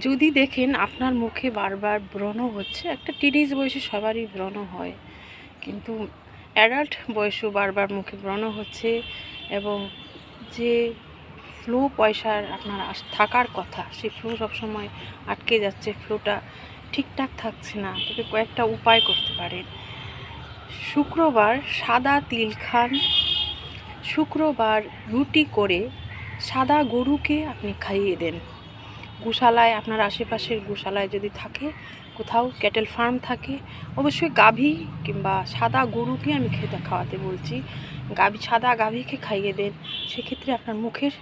যদি দেখেন আপনার মুখে বারবার ব্রণ হচ্ছে, একটা টিনেজ বয়সে সবারই ব্রণ হয়। কিন্তু অ্যাডাল্ট বয়সেও বারবার মুখে ব্রণ হচ্ছে এবং যে ফ্লো পয়সার আপনার থাকার কথা, সেই ফ্লো সবসময় আটকে যাচ্ছে, ফ্লোটা ঠিকঠাক থাকছে না। তবে কয়েকটা উপায় করতে পারেন। শুক্রবার সাদা তিল খান, শুক্রবার রুটি করে সাদা গরুকে আপনি খাইয়ে দেন। গোশালায়, আপনার আশেপাশের গোশালায় যদি থাকে, কোথাও ক্যাটেল ফার্ম থাকে, অবশ্যই গাভী কিংবা সাদা গরুকে আমি খেতে খাওয়াতে বলছি। গাভী, সাদা গাভীকে খাইয়ে দেন, সেক্ষেত্রে আপনার মুখের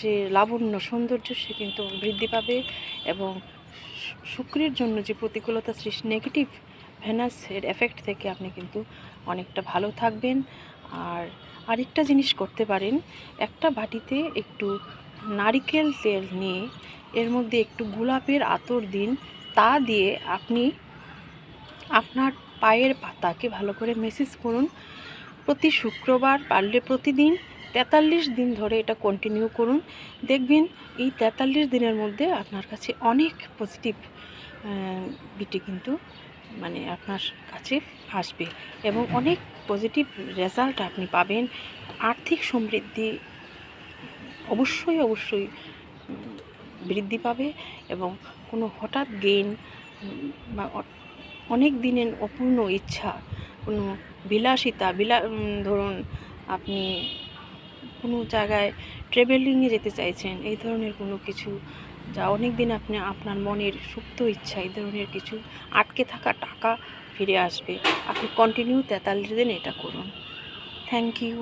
যে লাবণ্য সৌন্দর্য, সে কিন্তু বৃদ্ধি পাবে এবং শুক্রের জন্য যে প্রতিকূলতা সৃষ্টি নেগেটিভ ভেনাসের এফেক্ট থেকে আপনি কিন্তু অনেকটা ভালো থাকবেন। আর আরেকটা জিনিস করতে পারেন, একটা বাটিতে একটু নারিকেল তেল নিয়ে এর মধ্যে একটু গোলাপের আতর দিন। তা দিয়ে আপনি আপনার পায়ের পাতাকে ভালো করে মেসেজ করুন। প্রতি শুক্রবার পারলে প্রতিদিন তেতাল্লিশ দিন ধরে এটা কন্টিনিউ করুন। দেখবেন এই তেতাল্লিশ দিনের মধ্যে আপনার কাছে অনেক পজিটিভ বিটি কিন্তু মানে আপনার কাছে আসবে। এবং অনেক পজিটিভ রেজাল্ট আপনি পাবেন। আর্থিক সমৃদ্ধি অবশ্যই অবশ্যই বৃদ্ধি পাবে এবং কোনো হঠাৎ গেইন বা অনেক দিনের অপূর্ণ ইচ্ছা, কোনো বিলাসিতা, বিলা ধরুন আপনি কোনো জায়গায় ট্রেভেলিংয়ে যেতে চাইছেন, এই ধরনের কোনো কিছু যা অনেক দিন আপনি, আপনার মনের সুপ্ত ইচ্ছা, এই ধরনের কিছু আটকে থাকা টাকা ফিরে আসবে, আপনি কন্টিনিউ তেতাল্লিশ দিন এটা করুন। Thank you